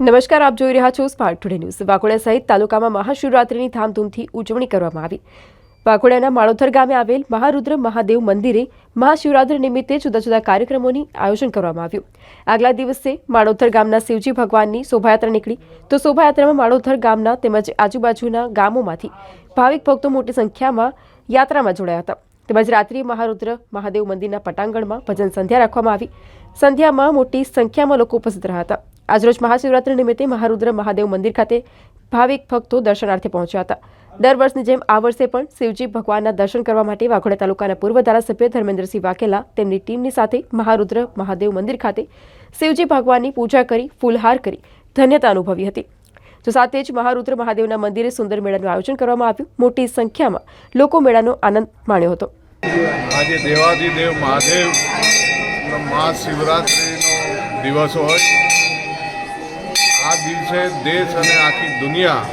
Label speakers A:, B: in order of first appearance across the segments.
A: નમસ્કાર, આપ જોઈ રહ્યા છો સ્માર્ટ ટુડે ન્યૂઝ વાઘોડા સહિત તાલુકામાં મહાશિવરાત્રિની ધામધૂમથી ઉજવણી કરવામાં આવી. વાઘોડાના માળોથર ગામે આવેલ મહારુદ્ર મહાદેવ મંદિરે મહાશિવરાત્રિ નિમિત્તે જુદા જુદા કાર્યક્રમોની આયોજન કરવામાં આવ્યું. આગલા દિવસે માળોથર ગામના શિવજી ભગવાનની શોભાયાત્રા નીકળી તો શોભાયાત્રામાં માળોથર ગામના તેમજ આજુબાજુના ગામોમાંથી ભાવિક ભક્તો મોટી સંખ્યામાં યાત્રામાં જોડાયા હતા. તેમજ રાત્રિ મહારુદ્ર મહાદેવ મંદિરના પટાંગણમાં ભજન સંધ્યા રાખવામાં આવી. સંધ્યામાં મોટી સંખ્યામાં લોકો ઉપસ્થિત રહ્યા હતા. આજરોજ મહાશિવરાત્રી નિમિત્તે મહારુદ્ર મહાદેવ મંદિર ખાતે ભાવિક ભક્તો દર્શનાર્થે પહોંચ્યા હતા. દર વર્ષની જેમ આ વર્ષે પણ શિવજી ભગવાનના દર્શન કરવા માટે વાઘોડા તાલુકાના પૂર્વ ધારાસભ્ય ધર્મેન્દ્રસિંહ વાઘેલા તેમની ટીમની સાથે મહારુદ્ર મહાદેવ મંદિર ખાતે શિવજી ભગવાનની પૂજા કરી, ફૂલહાર કરી, ધન્યતા અનુભવી હતી. તો સાથે જ મહારુદ્ર મહાદેવના મંદિરે સુંદર મેળાનું આયોજન કરવામાં આવ્યું, મોટી સંખ્યામાં લોકો મેળાનો આનંદ માણ્યો હતો.
B: આજે દેવાધિદેવ મહાદેવ મહાશિવરાત્રિનો દિવસ હોય. આ દિવસે દેશ અને આખી દુનિયા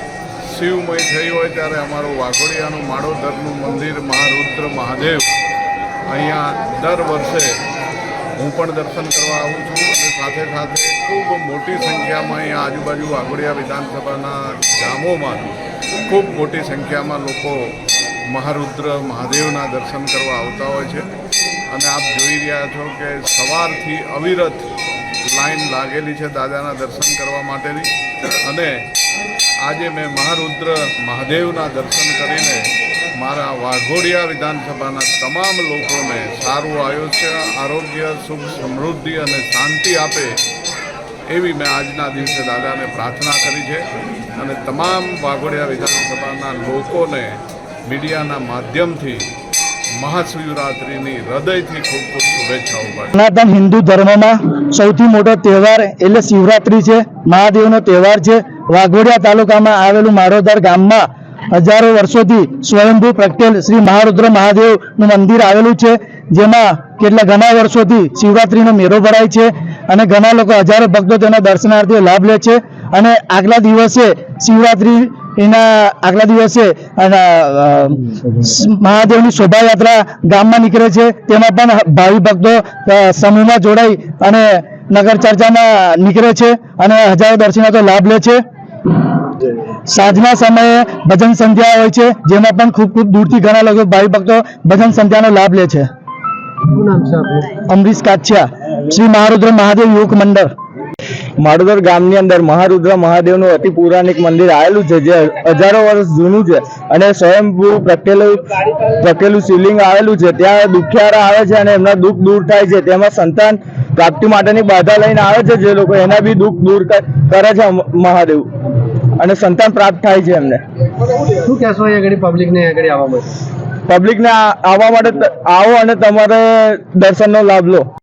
B: શિવમય થઈ હોય ત્યારે અમારું વાઘોડિયાનું માળોદરનું મંદિર મહારુદ્ર મહાદેવ અહીંયા દર વર્ષે હું પણ દર્શન કરવા આવું છું અને સાથે સાથે ખૂબ મોટી સંખ્યામાં અહીંયા આજુબાજુ વાઘોડિયા વિધાનસભાના ગામોમાં ખૂબ મોટી સંખ્યામાં લોકો મહારુદ્ર મહાદેવના દર્શન કરવા આવતા હોય છે. અને આપ જોઈ રહ્યા છો કે સવારથી અવિરત લાઈન લાગેલી છે દાદાના દર્શન કરવા માટેની. અને આજે મેં મહારુદ્ર મહાદેવના દર્શન કરીને મારા વાઘોડિયા વિધાનસભાના તમામ લોકોને સારું આયુષ્ય, આરોગ્ય, સુખ, સમૃદ્ધિ અને શાંતિ આપે એવી મેં આજના દિવસે દાદાને પ્રાર્થના કરી છે. અને તમામ વાઘોડિયા વિધાનસભાના લોકોને મીડિયાના માધ્યમથી મહાશિવરાત્રિની હૃદયથી ખૂબ ખૂબ શુભેચ્છાઓ
C: સનાતન હિન્દુ ધર્મમાં સૌથી મોટો તહેવાર એટલે શિવરાત્રી છે, મહાદેવનો તહેવાર છે. વાઘોડિયા તાલુકામાં આવેલું મારોદર ગામમાં હજારો વર્ષોથી સ્વયંભૂ પ્રગટેલ શ્રી મહારુદ્ર મહાદેવનું મંદિર આવેલું છે, જેમાં કેટલા ઘણા વર્ષોથી શિવરાત્રીનો મેળો ભરાય છે અને ઘણા લોકો હજારો ભક્તો તેના દર્શનાર્થીઓ લાભ લે છે અને આગલા દિવસે શિવરાત્રી એના આગલા દિવસે મહાદેવની શોભાયાત્રા ગામમાં નીકળે છે. તેમાં પણ ભાવિ ભક્તો સમૂહમાં જોડાઈ અને નગર ચર્ચામાં નીકળે છે અને હજારો દર્શનાર્થીઓ લાભ લે છે. સાંજના સમયે ભજન સંધ્યા હોય છે જેમાં પણ ખૂબ ખૂબ દૂરથી ઘણા લોકો ભાવિ ભક્તો ભજન સંધ્યાનો લાભ લે છે. અમરીશ કાછિયા શ્રી મહારુદ્ર મહાદેવ યુવક મંડળ. માડોદર ગામની અંદર મહારુદ્ર મહાદેવનું અતિ પૌરાણિક મંદિર આવેલું છે જે હજારો વર્ષ જૂનું છે અને સ્વયંભૂ પ્રગટેલું પ્રગટેલું શિવલિંગ આવેલું છે. ત્યાં દુખિયારા આવે છે અને એમના દુઃખ દૂર થાય છે. તેમાં સંતાન પ્રાપ્તિ માટેની બાધા લઈને આવે છે જે લોકો એના બી દુઃખ દૂર કરે છે મહાદેવ. અને સંતાન પ્રાપ્ત થાય છે એમને.
D: શું કહેશો પબ્લિકને આગળ આવવા માટે?
C: પબ્લિકને આવવા માટે આવો અને તમારે દર્શનનો લાભ લો.